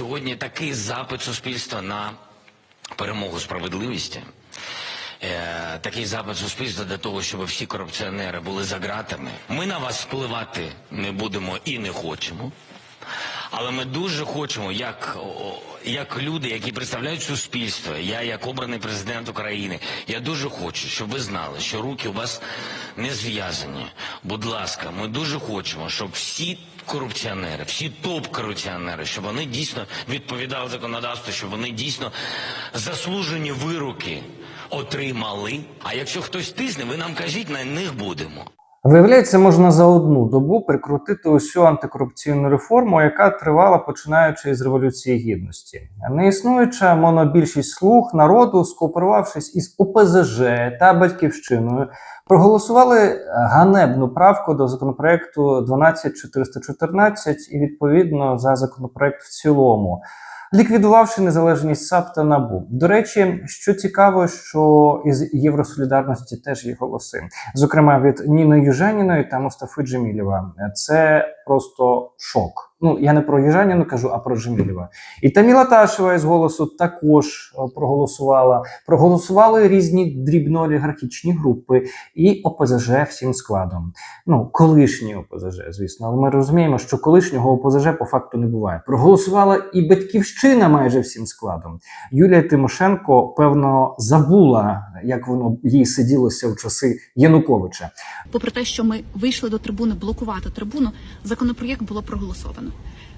сьогодні такий запит суспільства на перемогу справедливості. Е, такий запит суспільства для того, щоб всі корупціонери були за ґратами. Ми на вас впливати не будемо і не хочемо. Але ми дуже хочемо, як, як люди, які представляють суспільство, я як обраний президент України, я дуже хочу, щоб ви знали, що руки у вас не зв'язані. Будь ласка, ми дуже хочемо, щоб всі корупціонери, всі топ-корупціонери, щоб вони дійсно відповідали законодавству, щоб вони дійсно заслужені вироки отримали. А якщо хтось тисне, ви нам кажіть, на них будемо. Виявляється, можна за одну добу прикрутити усю антикорупційну реформу, яка тривала починаючи з революції гідності. Неіснуюча монобільшість слуг народу, скооперувавшись із ОПЗЖ та батьківщиною, проголосували ганебну правку до законопроекту 12414 і відповідно за законопроект в цілому. Ліквідувавши незалежність САП та НАБУ. До речі, що цікаво, що із Євросолідарності теж є голоси, зокрема від Ніни Южаніної та Мустафи Джемілєва. Це просто шок. Ну я не про Южаніну кажу, а про Джемілєва. І Таміла Ташева із голосу також е, проголосувала. Проголосували різні дрібно-олігархічні групи і ОПЗЖ всім складом. Ну, колишні ОПЗЖ, звісно, але ми розуміємо, що колишнього ОПЗЖ по факту не буває. Проголосувала і батьківщина майже всім складом. Юлія Тимошенко, певно, забула, як воно їй сиділося в часи Януковича. попри те, що ми вийшли до трибуни блокувати трибуну, законопроєкт було проголосовано.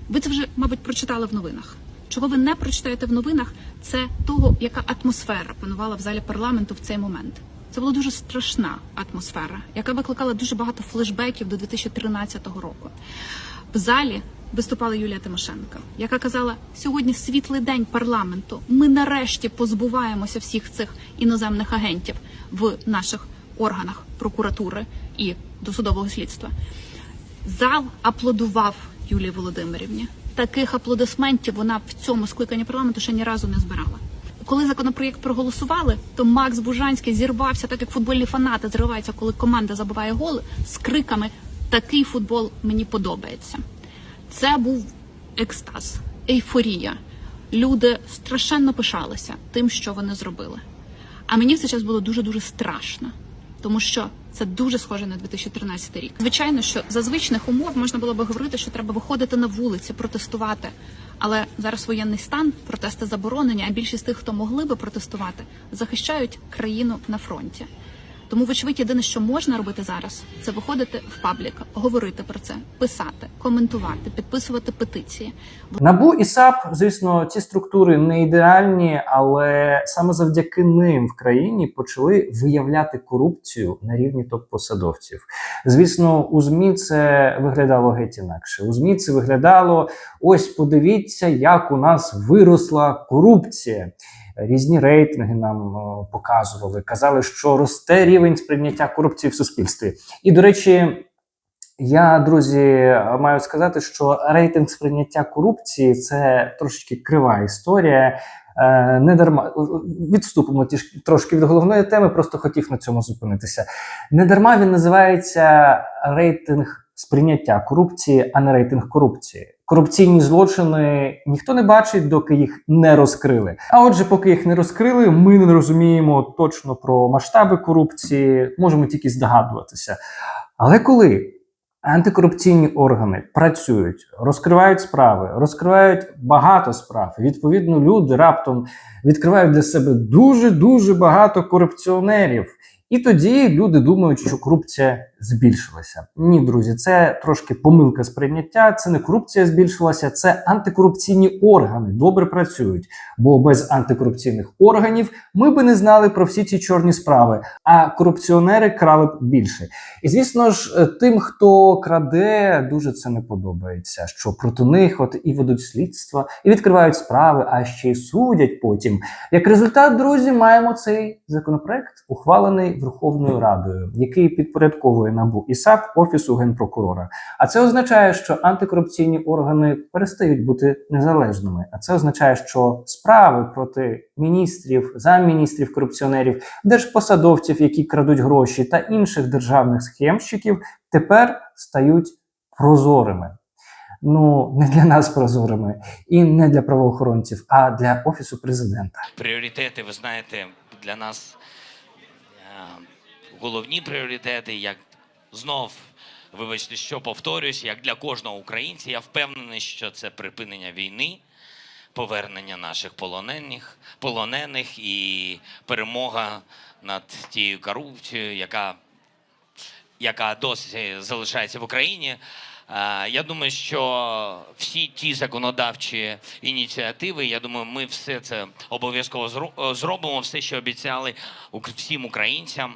Ви це вже, мабуть, прочитали в новинах. Чого ви не прочитаєте в новинах, це того, яка атмосфера панувала в залі парламенту в цей момент. Це була дуже страшна атмосфера, яка викликала дуже багато флешбеків до 2013 року. В залі виступала Юлія Тимошенко, яка казала: сьогодні світлий день парламенту. Ми нарешті позбуваємося всіх цих іноземних агентів в наших органах прокуратури і досудового слідства. Зал аплодував Юлії Володимирівні. Таких аплодисментів вона в цьому скликанні парламенту ще ні разу не збирала. Коли законопроєкт проголосували, то Макс Бужанський зірвався, так як футбольні фанати зриваються, коли команда забиває голи з криками Такий футбол мені подобається. Це був екстаз, ейфорія. Люди страшенно пишалися тим, що вони зробили. А мені в цей час було дуже дуже страшно, тому що це дуже схоже на 2013 рік. Звичайно, що за звичних умов можна було би говорити, що треба виходити на вулиці, протестувати. Але зараз воєнний стан, протести заборонені, а більшість тих, хто могли би протестувати, захищають країну на фронті. Тому, вочевидь, єдине, що можна робити зараз, це виходити в паблік, говорити про це, писати, коментувати, підписувати петиції. Набу і САП, звісно, ці структури не ідеальні, але саме завдяки ним в країні почали виявляти корупцію на рівні топ-посадовців. Звісно, у ЗМІ це виглядало геть інакше. У ЗМІ це виглядало: ось подивіться, як у нас виросла корупція. Різні рейтинги нам е, показували, казали, що росте рівень сприйняття корупції в суспільстві. І до речі, я, друзі, маю сказати, що рейтинг сприйняття корупції це трошечки крива історія. Е, Не дарма відступимо тіш- трошки від головної теми, просто хотів на цьому зупинитися. Не дарма він називається рейтинг сприйняття корупції, а не рейтинг корупції. Корупційні злочини ніхто не бачить, доки їх не розкрили. А отже, поки їх не розкрили, ми не розуміємо точно про масштаби корупції, можемо тільки здогадуватися. Але коли антикорупційні органи працюють, розкривають справи, розкривають багато справ, відповідно, люди раптом відкривають для себе дуже дуже багато корупціонерів. І тоді люди думають, що корупція збільшилася. Ні, друзі, це трошки помилка сприйняття. Це не корупція збільшилася, це антикорупційні органи добре працюють. Бо без антикорупційних органів ми би не знали про всі ці чорні справи, а корупціонери крали б більше. І звісно ж, е, тим, хто краде, дуже це не подобається. Що проти них от і ведуть слідства, і відкривають справи, а ще й судять потім. Як результат, друзі, маємо цей законопроект, ухвалений Верховною Радою, який підпорядковує набу і САП Офісу генпрокурора. А це означає, що антикорупційні органи перестають бути незалежними. А це означає, що справи проти міністрів, замміністрів, корупціонерів, держпосадовців, які крадуть гроші, та інших державних схемщиків, тепер стають прозорими. ну не для нас прозорими і не для правоохоронців, а для офісу президента. Пріоритети, ви знаєте, для нас головні пріоритети, як знов, вибачте, що повторюсь, як для кожного українця, я впевнений, що це припинення війни, повернення наших полонених, полонених і перемога над тією корупцією, яка яка досі залишається в Україні. Е, Я думаю, що всі ті законодавчі ініціативи, я думаю, ми все це обов'язково е, зробимо, все, що обіцяли всім українцям.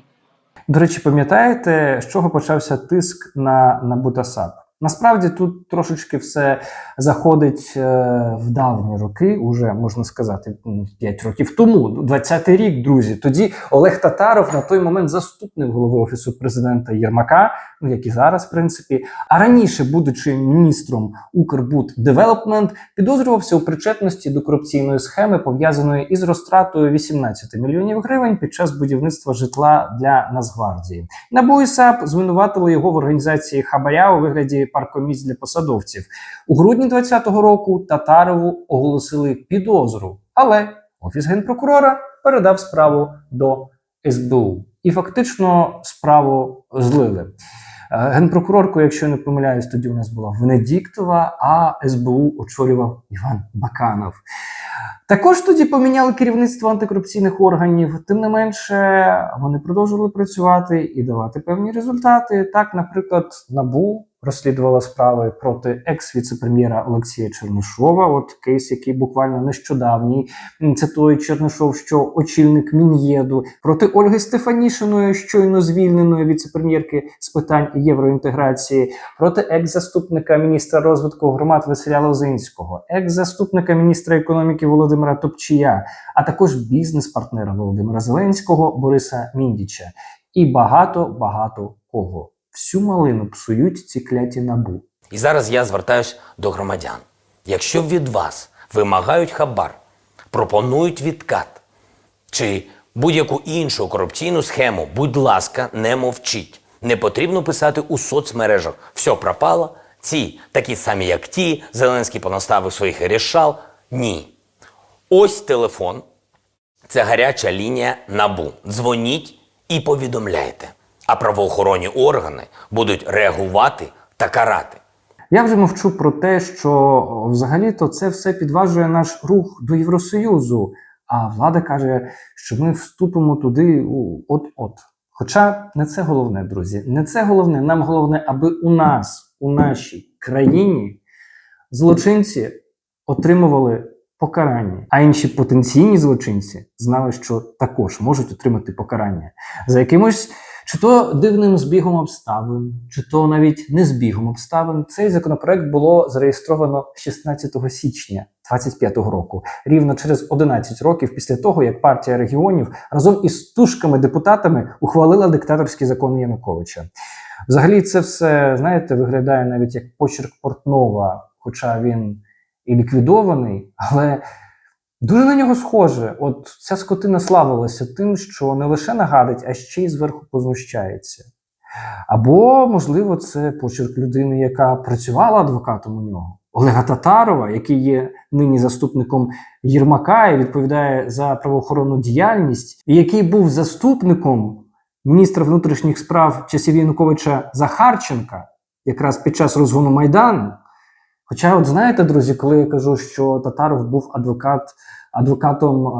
До речі, пам'ятаєте, з чого почався тиск на на та САП? Насправді тут трошечки все заходить е, в давні роки, уже можна сказати, 5 років тому, 20-й рік, друзі. Тоді Олег Татаров на той момент заступник голови офісу президента Єрмака, ну як і зараз, в принципі. А раніше, будучи міністром Укрбуд-Девелопмент, підозрювався у причетності до корупційної схеми, пов'язаної із розтратою 18 мільйонів гривень під час будівництва житла для Нацгвардії. НАБУ і САП звинуватили його в організації хабаря у вигляді паркомісць для посадовців. У грудні 2020 року Татарову оголосили підозру, але офіс генпрокурора передав справу до СБУ і фактично справу злили. Е, Генпрокуроркою, якщо не помиляюсь, тоді у нас була Венедіктова, а СБУ очолював Іван Баканов. Також тоді поміняли керівництво антикорупційних органів. Тим не менше, вони продовжували працювати і давати певні результати. Так, наприклад, НАБУ розслідувала справи проти екс-віцепрем'єра Олексія Чернишова. От кейс, який буквально нещодавній. Той Чернишов, що очільник Мін'єду проти Ольги Стефанішиної, щойно звільненої віцепрем'єрки з питань євроінтеграції, проти екс-заступника міністра розвитку громад Василя Лозинського, екс-заступника міністра економіки Володимира Топчія, а також бізнес-партнера Володимира Зеленського Бориса Міндіча і багато багато кого. Всю малину псують ці кляті набу. І зараз я звертаюсь до громадян. Якщо від вас вимагають хабар, пропонують відкат чи будь-яку іншу корупційну схему, будь ласка, не мовчіть. Не потрібно писати у соцмережах. Все пропало. Ці такі самі, як ті, Зеленський понаставив своїх рішал. Ні. Ось телефон. Це гаряча лінія набу. Дзвоніть і повідомляйте. А правоохоронні органи будуть реагувати та карати. Я вже мовчу про те, що взагалі-то це все підважує наш рух до Євросоюзу. А влада каже, що ми вступимо туди от-от. Хоча не це головне, друзі. Не це головне. Нам головне, аби у нас, у нашій країні, злочинці отримували покарання, а інші потенційні злочинці знали, що також можуть отримати покарання за якимось чи то дивним збігом обставин, чи то навіть не збігом обставин. Цей законопроект було зареєстровано 16 січня 25 року, рівно через 11 років після того, як партія регіонів разом із тушками депутатами ухвалила диктаторський закон Януковича. Взагалі, це все знаєте виглядає навіть як почерк Портнова, хоча він і ліквідований, але Дуже на нього схоже. От ця скотина славилася тим, що не лише нагадить, а ще й зверху познущається. Або, можливо, це почерк людини, яка працювала адвокатом у нього. Олега Татарова, який є нині заступником Єрмака і відповідає за правоохоронну діяльність, і який був заступником міністра внутрішніх справ часів Януковича Захарченка, якраз під час розгону Майдану. Хоча, от знаєте, друзі, коли я кажу, що Татаров був адвокат, адвокатом е,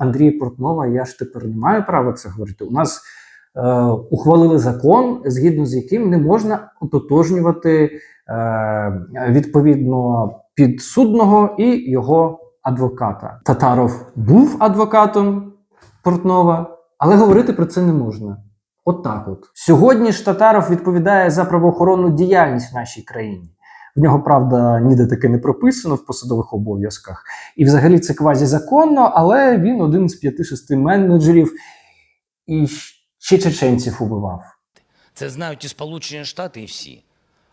Андрія Портнова, я ж тепер не маю права це говорити. У нас е, ухвалили закон, згідно з яким не можна ототожнювати е, відповідно підсудного і його адвоката. Татаров був адвокатом Портнова, але говорити про це не можна. От так от. Сьогодні ж Татаров відповідає за правоохоронну діяльність в нашій країні. В нього, правда, ніде таке не прописано в посадових обов'язках. І взагалі це квазізаконно, але він один з п'яти-шести менеджерів і ще чеченців убивав. Це знають і Сполучені Штати, і всі.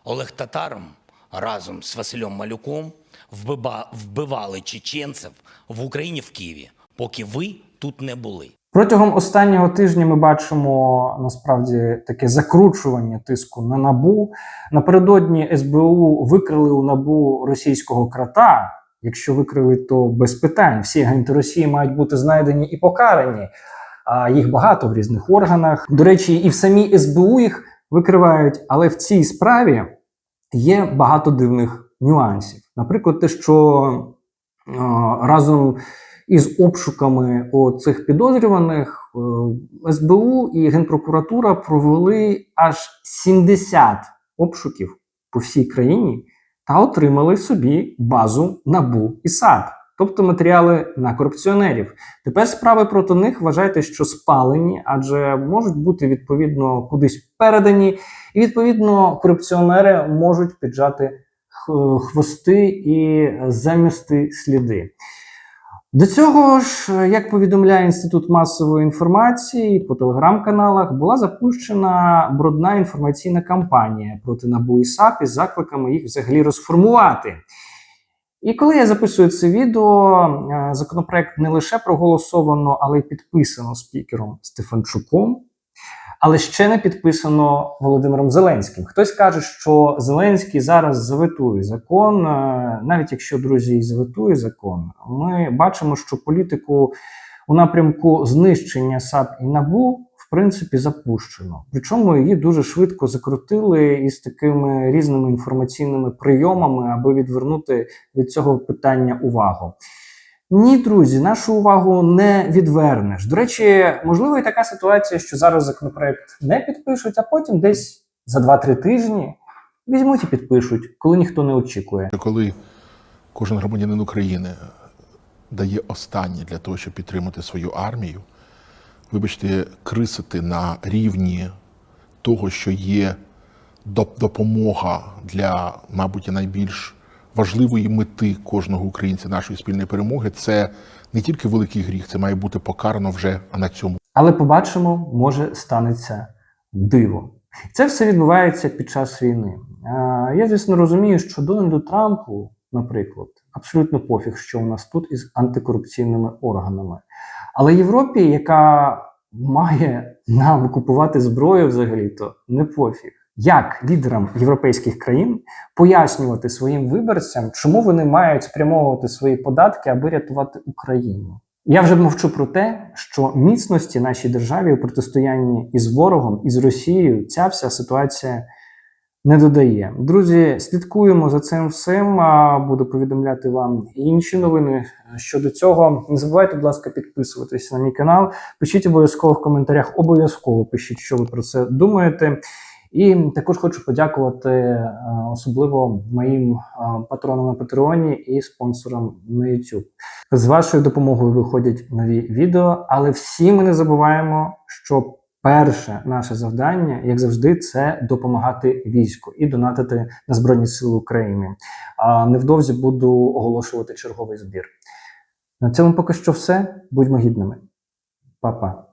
Олег Татаром разом з Василем Малюком вбива- вбивали чеченців в Україні в Києві, поки ви тут не були. Протягом останнього тижня ми бачимо насправді таке закручування тиску на набу. Напередодні СБУ викрили у набу російського крота. Якщо викрили, то без питань. Всі агенти Росії мають бути знайдені і покарані. А їх багато в різних органах. До речі, і в самій СБУ їх викривають, але в цій справі є багато дивних нюансів. Наприклад, те, що разом із обшуками цих підозрюваних е, СБУ і Генпрокуратура провели аж 70 обшуків по всій країні та отримали собі базу НАБУ і САП, тобто матеріали на корупціонерів. Тепер справи проти них вважайте, що спалені, адже можуть бути відповідно кудись передані, і відповідно корупціонери можуть піджати хвости і замісти сліди. До цього ж, як повідомляє Інститут масової інформації по телеграм-каналах, була запущена брудна інформаційна кампанія проти НАБУ і САП із закликами їх взагалі розформувати. І коли я записую це відео, е, законопроект не лише проголосовано, але й підписано спікером Стефанчуком, але ще не підписано Володимиром Зеленським. Хтось каже, що Зеленський зараз заветує закон. Е, Навіть якщо друзі і заветує закон, ми бачимо, що політику у напрямку знищення САП і НАБУ в принципі запущено. Причому її дуже швидко закрутили із такими різними інформаційними прийомами, аби відвернути від цього питання увагу. Ні, друзі, нашу увагу не відвернеш. До речі, можливо, і така ситуація, що зараз законопроект не підпишуть, а потім десь за 2-3 тижні візьмуть і підпишуть, коли ніхто не очікує. Коли кожен громадянин України дає останнє для того, щоб підтримати свою армію, вибачте, крисити на рівні того, що є допомога для, мабуть, найбільш важливої мети кожного українця нашої спільної перемоги, це не тільки великий гріх, це має бути покарано вже на цьому Але побачимо, може станеться диво. Це все відбувається під час війни. Я, звісно, розумію, що Дональду Трампу, наприклад, абсолютно пофіг, що у нас тут із антикорупційними органами. Але Європі, яка має нам купувати зброю взагалі-то, не пофіг. Як лідерам європейських країн пояснювати своїм виборцям, чому вони мають спрямовувати свої податки, аби рятувати Україну? Я вже мовчу про те, що міцності нашій державі у протистоянні із ворогом, із Росією, ця вся ситуація не додає. Друзі, слідкуємо за цим всім. Буду повідомляти вам інші новини щодо цього. Не забувайте, будь ласка, підписуватися на мій канал. Пишіть обов'язково в коментарях, обов'язково пишіть, що ви про це думаєте. І також хочу подякувати е, особливо моїм е, патронам на Патреоні і спонсорам на YouTube. З вашою допомогою виходять нові відео, але всі ми не забуваємо, що перше наше завдання, як завжди, це допомагати війську і донатити на Збройні Сили України. Невдовзі буду оголошувати черговий збір. На цьому поки що все. Будьмо гідними. Па-па.